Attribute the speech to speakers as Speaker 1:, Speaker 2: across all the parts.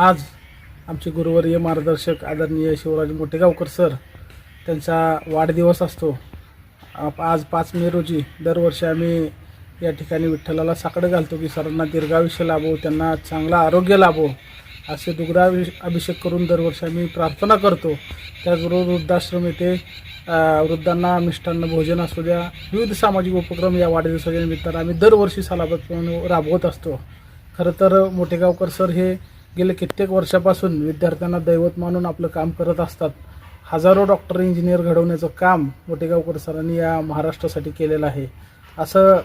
Speaker 1: आज आमचे गुरुवर्य मार्गदर्शक आदरणीय शिवराज मोठेगावकर सर त्यांचा वाढदिवस असतो. आज पाच मे रोजी दरवर्षी आम्ही या ठिकाणी विठ्ठलाला साकडं घालतो की सरांना दीर्घायुष्य लाभो त्यांना चांगलं आरोग्य लाभो असे दुग्धाभि अभिषेक करून दरवर्षी आम्ही प्रार्थना करतो. त्याचबरोबर वृद्धाश्रम येथे वृद्धांना मिष्टान्न भोजन असू द्या विविध सामाजिक उपक्रम या वाढदिवसाच्या निमित्तानं आम्ही दरवर्षी सालाबत राबवत असतो. खरं तर मोठेगावकर सर हे गेले कित्येक वर्षापासून विद्यार्थ्यांना दैवत मानून आपलं काम करत असतात. हजारो डॉक्टर इंजिनियर घडवण्याचं काम मोठेगावकर सरांनी या महाराष्ट्रासाठी केलेलं आहे. असं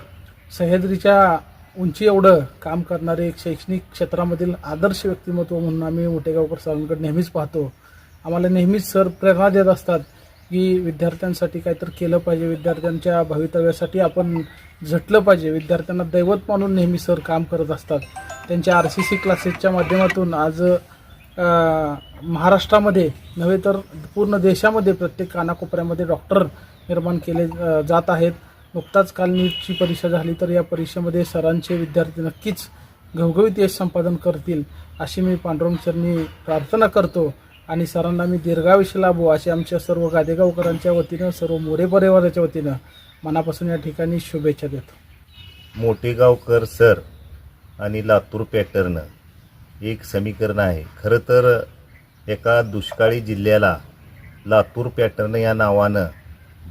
Speaker 1: सह्याद्रीच्या उंची एवढं काम करणारे एक शैक्षणिक क्षेत्रामधील आदर्श व्यक्तिमत्व म्हणून आम्ही मोठेगावकर सरांकडे नेहमीच पाहतो. आम्हाला नेहमीच सर प्रेरणा देत असतात की विद्यार्थ्यांसाठी काहीतरी केलं पाहिजे विद्यार्थ्यांच्या भवितव्यासाठी आपण झटलं पाहिजे विद्यार्थ्यांना दैवत मानून नेहमी सर काम करत असतात. त्यांच्या आर सी सी क्लासेसच्या माध्यमातून आज महाराष्ट्रामध्ये नव्हे तर पूर्ण देशामध्ये प्रत्येक कानाकोपऱ्यामध्ये डॉक्टर निर्माण केले जात आहेत. नुकताच काल नीटची परीक्षा झाली तर या परीक्षेमध्ये सरांचे विद्यार्थी नक्कीच घवघवीत यश संपादन करतील अशी मी पांडुरंग सरनी प्रार्थना करतो. आणि सरांना मी दीर्घायुष्य लाभू असे आमच्या सर्व गादेगावकरांच्या वतीनं सर्व मोरे परिवाराच्या वतीनं मनापासून या ठिकाणी शुभेच्छा देतो.
Speaker 2: मोठेगावकर सर आणि लातूर पॅटर्न एक समीकरण आहे. खरं तर एका दुष्काळी जिल्ह्याला लातूर पॅटर्न या नावानं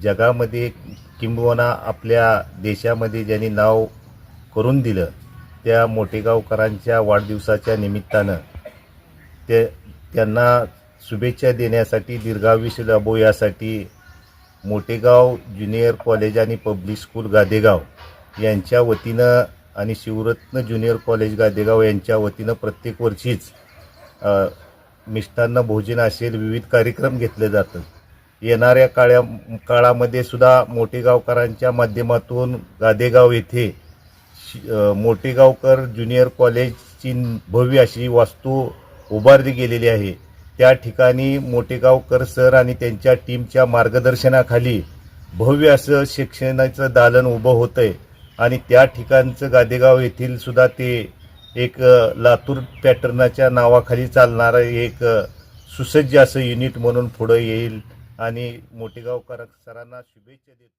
Speaker 2: जगामध्ये किंबहुना आपल्या देशामध्ये ज्यांनी नाव करून दिलं त्या मोठेगावकरांच्या वाढदिवसाच्या निमित्तानं ते त्यांना शुभेच्छा देण्यासाठी दीर्घायुष्य लाभो यासाठी मोठेगाव ज्युनियर कॉलेज आणि पब्लिक स्कूल गादेगाव यांच्या वतीनं आणि शिवरत्न ज्युनियर कॉलेज गादेगाव यांच्या वतीनं प्रत्येक वर्षीच मिष्टान्न भोजन असेल विविध कार्यक्रम घेतले जातं येणाऱ्या काळ्या काळामध्ये सुद्धा मोठेगावकरांच्या माध्यमातून गादेगाव येथे शि- मोठेगावकर ज्युनियर कॉलेजची भव्य अशी वास्तू उभारली गेलेली आहे. त्या ठिकाणी मोठेगावकर सर आणि त्यांच्या टीमच्या मार्गदर्शनाखाली भव्य असं शिक्षणाचं दालन उभं होतं आहे आणि त्या ठिकाणचं गादेगाव येथील सुद्धा ते एक लातूर पॅटर्नाच्या नावाखाली चालणारं एक सुसज्ज असं युनिट म्हणून पुढं येईल. आणि मोठेगावकर सरांना शुभेच्छा देतो.